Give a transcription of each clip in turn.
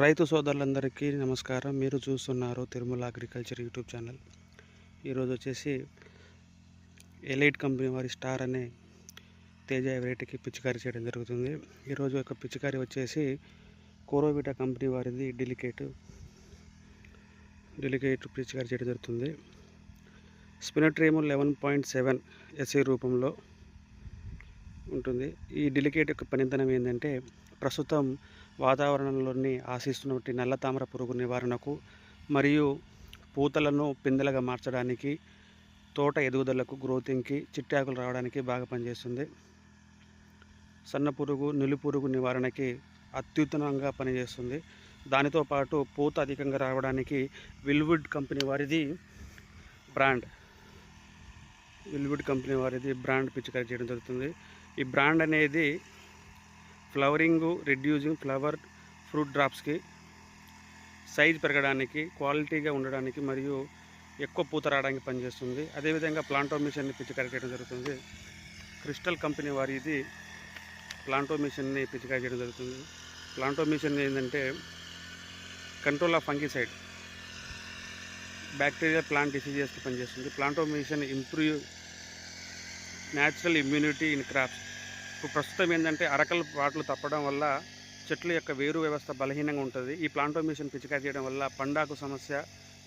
రైతు సోదరులందరికీ నమస్కారం. మీరు చూస్తున్నారు తిరుమల అగ్రికల్చర్ యూట్యూబ్ ఛానల్. ఈరోజు వచ్చేసి ఎలైట్ కంపెనీ వారి స్టార్ అనే తేజ వెరైటీకి పిచికారీ చేయడం జరుగుతుంది. ఈరోజు యొక్క పిచికారీ వచ్చేసి కోరోవిటా కంపెనీ వారిది డెలికేట్ డెలికేట్ పిచికారీ చేయడం జరుగుతుంది. స్పినట్రేమో లెవెన్ పాయింట్ సెవెన్ ఎస్ఏ రూపంలో ఉంటుంది. ఈ డెలికేట్ యొక్క పనితనం ఏంటంటే ప్రస్తుతం వాతావరణంలోని ఆశిస్తున్నటువంటి నల్ల తామర పురుగు నివారణకు మరియు పూతలను పిందెలుగా మార్చడానికి తోట ఎదుగుదలకు గ్రోతింగ్కి చిట్టాకులు రావడానికి బాగా పనిచేస్తుంది. సన్న పురుగు నిలు పురుగు నివారణకి అత్యుత్తమంగా పనిచేస్తుంది. దానితో పాటు పూత అధికంగా రావడానికి విల్వుడ్ కంపెనీ వారిది బ్రాండ్. విల్వుడ్ కంపెనీ వారిది బ్రాండ్ పిచికారీ చేయడం జరుగుతుంది. ఈ బ్రాండ్ అనేది ఫ్లవరింగ్ రెడ్యూజింగ్ ఫ్లవర్ ఫ్రూట్ డ్రాప్స్కి సైజ్ పెరగడానికి క్వాలిటీగా ఉండడానికి మరియు ఎక్కువ పూత రావడానికి పనిచేస్తుంది. అదేవిధంగా ప్లాంటో మిషన్ని పిచికారీ చేయడం జరుగుతుంది. క్రిస్టల్ కంపెనీ వారి ఇది ప్లాంటో మిషన్ని పిచికారి చేయడం జరుగుతుంది. ప్లాంటో మిషన్ ఏంటంటే control of fungicide. Bacteria plant డిసీజెస్కి పనిచేస్తుంది. Plantomycin improve natural immunity in crops. ఇప్పుడు ప్రస్తుతం ఏంటంటే అరకల పాటలు తప్పడం వల్ల చెట్ల యొక్క వేరు వ్యవస్థ బలహీనంగా ఉంటుంది. ఈ ప్లాంటోమేషన్ పిచికా చేయడం వల్ల పండాకు సమస్య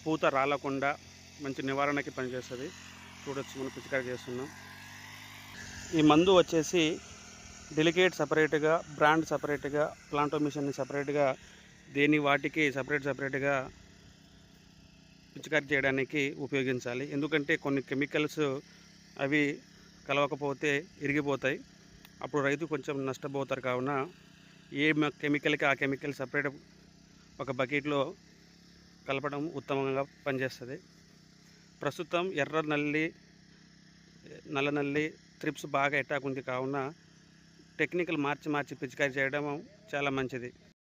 పూత రాలకుండా మంచి నివారణకి పనిచేస్తుంది. చూడొచ్చు మనం పిచికారీ చేస్తున్నాం. ఈ మందు వచ్చేసి డెలికేట్ సపరేట్గా బ్రాండ్ సపరేట్గా ప్లాంటోమిషన్ని సపరేట్గా దేని వాటికి సపరేట్ సపరేట్గా పిచికారి చేయడానికి ఉపయోగించాలి. ఎందుకంటే కొన్ని కెమికల్స్ అవి కలవకపోతే ఇరిగిపోతాయి. అప్పుడు రైతు కొంచెం నష్టపోతారు కావున ఏ కెమికల్కి ఆ కెమికల్ సపరేట్ ఒక బకెట్లో కలపడం ఉత్తమంగా పనిచేస్తుంది. ప్రస్తుతం ఎర్ర నల్లి నల్ల నల్లి త్రిప్స్ బాగా అటాక్ ఉంది కావున టెక్నికల్ మార్చి మార్చి పిచికారీ చేయడం చాలా మంచిది.